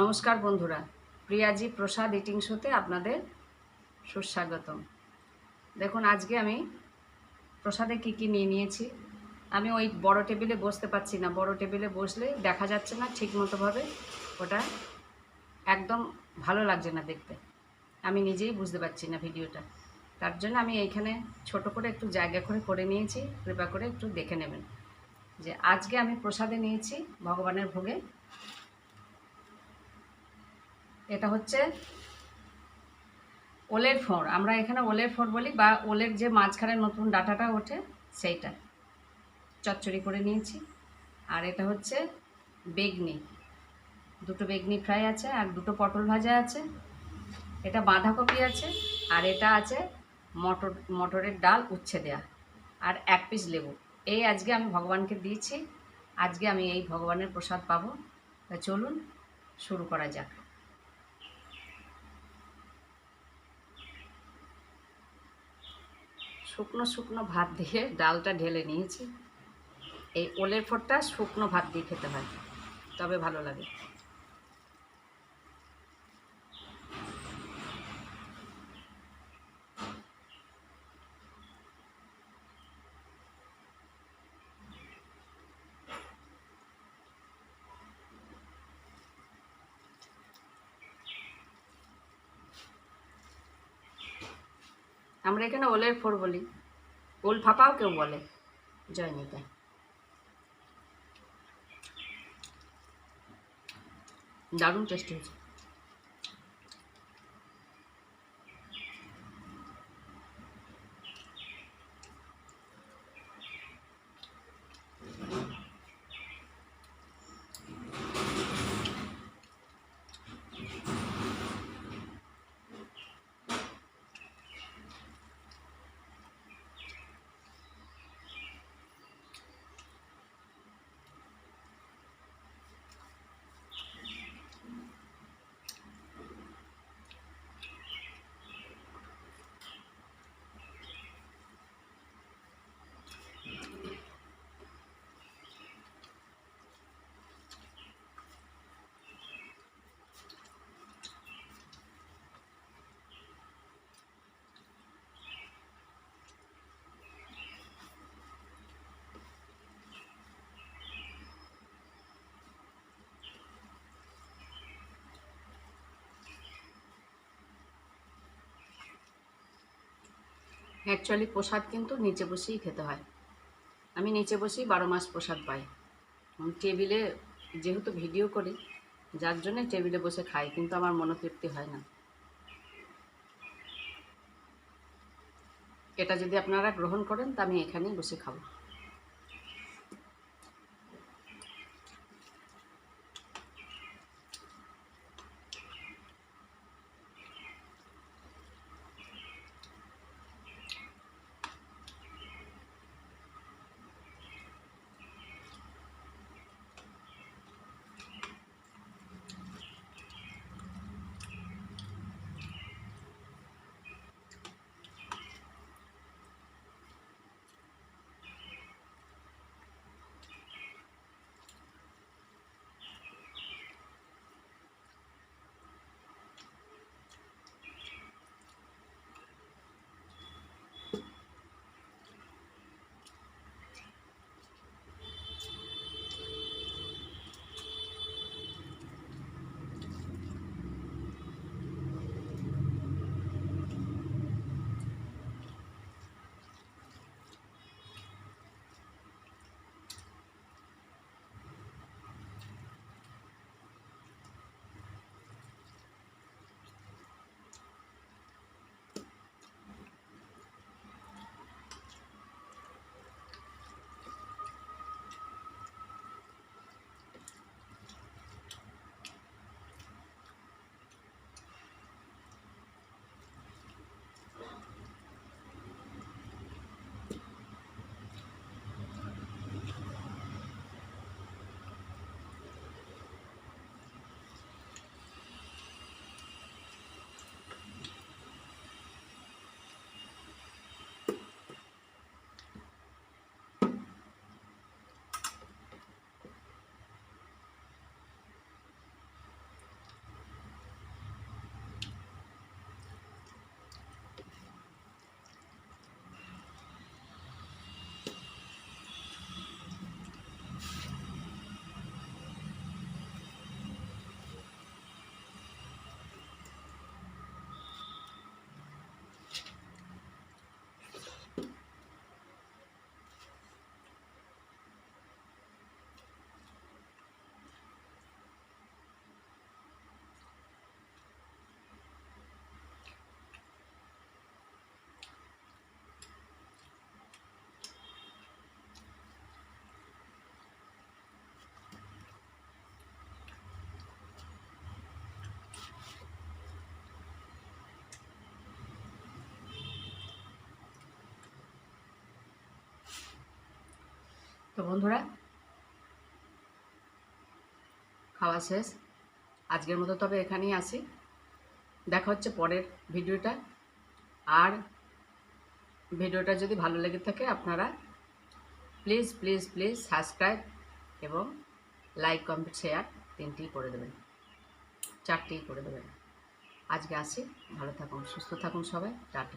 নমস্কার বন্ধুরা, প্রিয়াজি প্রসাদ ইটিং শোতে আপনাদের সুস্বাগতম। দেখুন, আজকে আমি প্রসাদে কী কী নিয়ে নিয়েছি। আমি ওই বড় টেবিলে বসতে পারছি না। বড় টেবিলে বসলে দেখা যাচ্ছে না ঠিক মতোভাবে ওটা একদম ভালো লাগছে না দেখতে। আমি নিজেই বুঝতে পারছি না ভিডিওটা। তার জন্য আমি এইখানে ছোট করে একটু জায়গা করে করে নিয়েছি। কৃপা করে একটু দেখে নেবেন। যে আজকে আমি প্রসাদে নিয়েছি ভগবানের ভোগে এটা হচ্ছে ওলের ফোঁড় আমরা এখানে ওলের ফোঁড় বলি বা ওলের যে মাঝখানে নতুন ডাটাটা ওঠে সেইটা। চচ্চড়ি করে নিয়েছি। আর এটা হচ্ছে বেগনি। দুটো বেগনি ফ্রাই আছে আর দুটো পটল ভাজা আছে। এটা বাঁধাকপি আছে আর এটা আছে মটর, মটরের ডাল উচ্ছে দেয়া। আর এক পিস লেবু। এই আজকে আমি ভগবানকে দিয়েছি। আজকে আমি এই ভগবানের প্রসাদ পাবো। তা চলুন, শুরু করা যাক। শুকনো শুকনো ভাত দিয়ে ডালটা ঢেলে নিয়েছি। এই ওলের ফোরটা শুকনো ভাত দিয়ে খেতে হয়। তবে ভালো লাগে। আমরা এখানে ওলের ফোর বলি। ওল ফাঁপাও কেউ বলে। জয়নিকা দারুণ টেস্টি হয়েছে। অ্যাকচুয়ালি প্রসাদ কিন্তু নিচে বসেই খেতে হয়। আমি নিচে বসেই বারো মাস প্রসাদ পাই। টেবিলে যেহেতু ভিডিও করি, যার জন্যে টেবিলে বসে খাই, কিন্তু আমার মনোতৃপ্তি হয় না। এটা যদি আপনারা গ্রহণ করেন, তা আমি এখানেই বসে খাব। তো বন্ধুরা, খাওয়া শেষ। আজকের মতো তবে এখানেই আসি। দেখা হচ্ছে পরের ভিডিওটা। আর ভিডিওটা যদি ভালো লেগে থাকে আপনারা প্লিজ প্লিজ প্লিজ সাবস্ক্রাইব এবং লাইক, কমেন্ট, শেয়ার তিনটেই করে দেবেন। চারটেই করে দেবেন। আজকে আসি। ভালো থাকুন, সুস্থ থাকুন সবাই। টাটা।